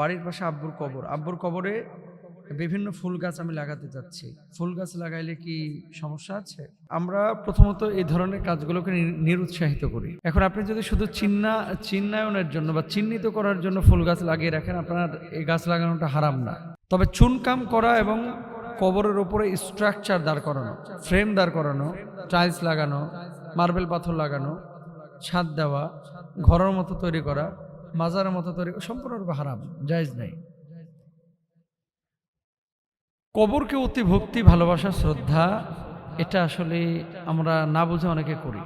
বাড়ির পাশে আব্বুর কবর। আব্বুর কবরে বিভিন্ন ফুল গাছ আমি লাগাতে চাচ্ছি ফুল গাছ লাগাইলে কি সমস্যা আছে? আমরা প্রথমত এই ধরনের কাজগুলোকে নিরুৎসাহিত করি। এখন আপনি যদি শুধু চিন্না চিন্নায়নের জন্য বা চিহ্নিত করার জন্য ফুল গাছ লাগিয়ে রাখেন, আপনার এই গাছ লাগানোটা হারাম না। তবে চুনকাম করা এবং কবরের ওপরে স্ট্রাকচার দাঁড় করানো ফ্রেম দাঁড় করানো টাইলস লাগানো মার্বেল পাথর লাগানো, ছাদ দেওয়া, ঘরের মতো তৈরি করা মাজারের মতো তৈরি সম্পূর্ণরূপে হারাম, জায়জ নাই। কবরকে অতি ভক্তি, ভালোবাসা, শ্রদ্ধা, এটা আসলে আমরা না বুঝে অনেকে করি।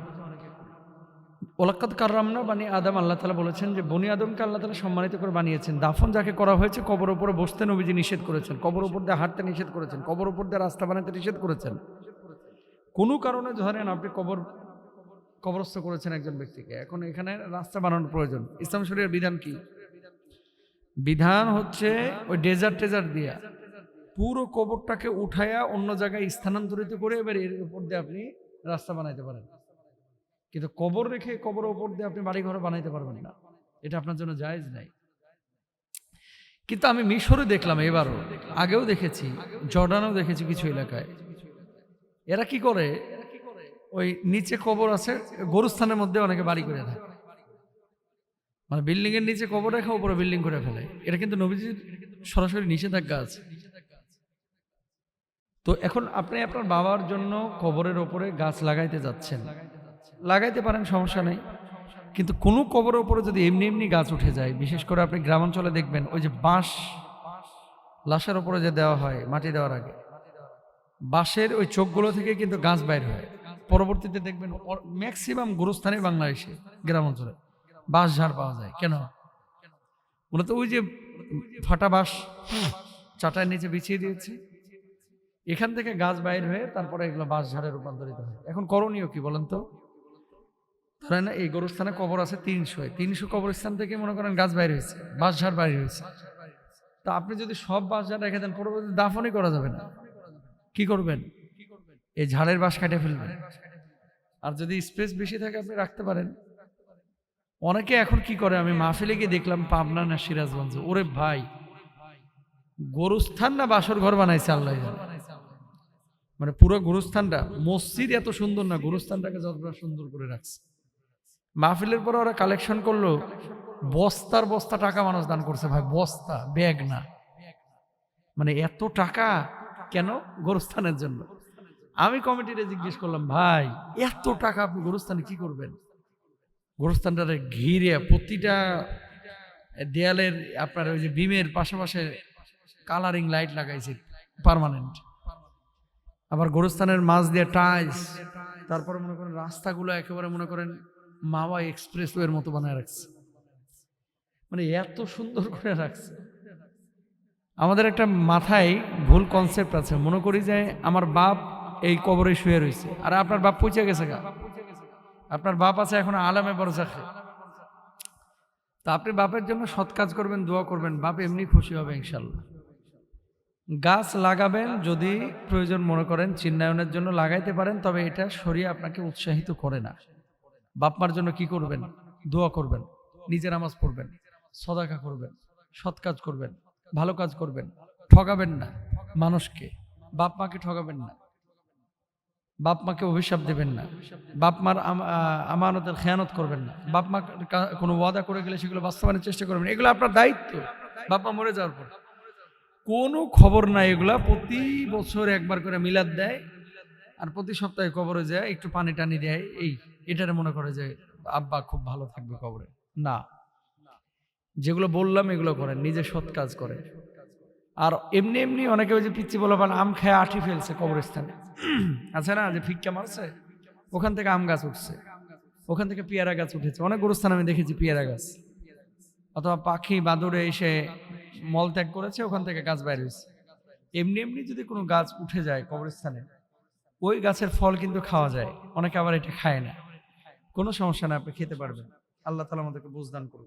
ওলাক্কাত কার্রামনা বানি আদম, আল্লাহ তালা বলেছেন যে, বনি আদমকে আল্লাহ তালা সম্মানিত করে বানিয়েছেন। দাফন যাকে করা হয়েছে, কবর উপরে বসতে নবীজি নিষেধ করেছেন। কবর উপর দিয়ে হাঁটতে নিষেধ করেছেন। কবর উপর দিয়ে রাস্তা বানাতে নিষেধ করেছেন। কোনো কারণে ধরেন আপনি কবর কবরস্থ করেছেন একজন ব্যক্তিকে। এখন এখানে রাস্তা বানানোর প্রয়োজন। ইসলাম শরীরের বিধান কি? বিধান হচ্ছে ওই ডেজার্ট টেজার্ট দিয়া পুরো কবরটাকে উঠায়া অন্য জায়গায় স্থানান্তরিত করে এবার এর উপর দিয়ে আপনি রাস্তা বানাইতে পারেন। কিন্তু কবর রেখে কবর উপর দিয়ে আপনি বাড়ি ঘর বানাইতে পারবেন না। এটা আপনার জন্য জায়েজ নাই। কিন্তু আমি মিশরে দেখলাম এবারও, আগেও দেখেছি, জর্ডানেও দেখেছি কিছু এলাকায়। এরা কি করে? ওই নিচে কবর আছে, গরুস্থানের মধ্যে অনেকে বাড়ি করে থাকে মানে বিল্ডিং এর নিচে কবর রেখে উপরে বিল্ডিং করে ফেলে। এটা কিন্তু নবীজির সরাসরি নিষেধাজ্ঞা আছে। তো এখন আপনি আপনার বাবার জন্য কবরের ওপরে গাছ লাগাইতে যাচ্ছেন। লাগাইতে পারেন, সমস্যা নেই। কিন্তু কোনো কবরের ওপরে যদি এমনি এমনি গাছ উঠে যায়, বিশেষ করে আপনি গ্রামাঞ্চলে দেখবেন, ওই যে বাঁশ, লাশের ওপরে যে দেওয়া হয়, মাটি দেওয়ার আগে, বাঁশের ওই চোখগুলো থেকে কিন্তু গাছ বাইর হয়। পরবর্তীতে দেখবেন ম্যাক্সিমাম গুরুস্থানে বাংলাদেশে গ্রামাঞ্চলে বাঁশ ঝাড় পাওয়া যায়। কেন? মূলত ওই যে ফাটা বাঁশ চাটার নিচে বিছিয়ে দিয়েছে। এখান থেকে গাছ বাইর হয়ে তারপরে এগুলো বাঁশ ঝাড়ে রূপান্তরিত হয়। এখন করণীয় কি বলেন তো? ধরেন এই গরুস্থানে কবর আছে তিনশো। তিনশো কবরস্থান থেকে মনে করেন গাছ বাইর হয়েছে, বাঁশ ঝাড় বাইর হয়েছে। তা আপনি যদি সব বাঁশ ঝাড় রেখে দেন পরবর্তী দাফনই করা যাবে না। কি করবেন? এই ঝাড়ের বাঁশ কাটে ফেলবেন আর যদি স্পেস বেশি থাকে আপনি রাখতে পারেন। অনেকে এখন কি করে? আমি মাহফিলে গিয়ে দেখলাম পাবনা না সিরাজগঞ্জ। ওরে ভাই, গরুস্থান না বাসর ঘর বানাইছে আল্লাহ মানে পুরো গুরুস্থানটা, মসজিদ এত সুন্দর না, গুরুস্থানটাকে যতটা সুন্দর করে রাখছে। মাহফিলের পরে ওরা কালেকশন করল, বস্তার বস্তা টাকা মানুষ দান করছে। ভাই, বস্তা, ব্যাগ না। মানে এত টাকা কেন? গোরস্থানের জন্য। আমি কমিটিতে জিজ্ঞেস করলাম, ভাই, এত টাকা আপনি গোরস্থানে কি করবেন? গোরস্থানটারে ঘিরে প্রতিটা দেয়ালের আপনার ওই যে বিমের পাশাপাশি কালারিং লাইট লাগাইছে পার্মানেন্ট। আবার গোরস্থানের মাছ দিয়ে টাইলস, তারপরে মনে করেন রাস্তাগুলো একেবারে মনে করেন মাওয়া এক্সপ্রেস ওয়ের মতো বানায় রাখছে। মানে এত সুন্দর করে রাখছে। আমাদের একটা মাথায় ভুল কনসেপ্ট আছে। মনে করি যে আমার বাপ এই কবরে শুয়ে রয়েছে। আর আপনার বাপ পৌঁছে গেছে গা। আপনার বাপ আছে এখন আলামে বরজাখে। তা আপনি বাপের জন্য সৎ কাজ করবেন, দোয়া করবেন, বাপ এমনি খুশি হবে ইনশাল্লাহ গাছ লাগাবেন যদি প্রয়োজন মনে করেন, চিন্নায়নের জন্য লাগাইতে পারেন, তবে এটা সরিয়ে আপনাকে উৎসাহিত করে না। বাপমার জন্য কি করবেন? দোয়া করবেন, নিজে নামাজ পড়বেন, সদাকা করবেন, সৎ কাজ করবেন, ভালো কাজ করবেন ঠকাবেন না মানুষকে। বাপ মাকে ঠকাবেন না। বাপ মাকে অভিশাপ দেবেন না। বাপ মার আম- আমানতের খেয়ানত করবেন না। বাপ মা কোনো ওয়াদা করে গেলে সেগুলো বাস্তবায়নের চেষ্টা করবেন এগুলো আপনার দায়িত্ব। বাপ মা মরে যাওয়ার পর। কোনো খবর নাই এগুলা। প্রতি বছর একবার করে মিলাদ দেয়। আর প্রতি সপ্তাহে কবরে যায়, একটু পানি টানি দেয়। এই, এটারে মনে করে যে, আব্বা খুব ভালো থাকবে কবরে। না। যেগুলো বললাম এগুলো করেন। নিজে সৎ কাজ করেন। আর এমনি এমনি অনেকে ওই যে পিচ্ছি বলে পান আম খেয়ে আঠি ফেলছে কবরস্থানে। আছে না? যে ফিক্কা মারছে, ওখান থেকে আম গাছ উঠছে। ওখান থেকে পেয়ারা গাছ উঠেছে। অনেক গুরুস্থান আমি দেখেছি পেয়ারা গাছ। অথবা পাখি, বাদুড়ে এসে মল ত্যাগ করেছে, ওখান থেকে গাছ বাইর হয়েছে। এমনি এমনি যদি কোনো গাছ উঠে যায় কবরস্থানে, ওই গাছের ফল কিন্তু খাওয়া যায়। অনেকে আবার এটা খায় না। কোনো সমস্যা না, আপনি খেতে পারবেন। আল্লাহ তালা আমাদেরকে বুঝদান করুন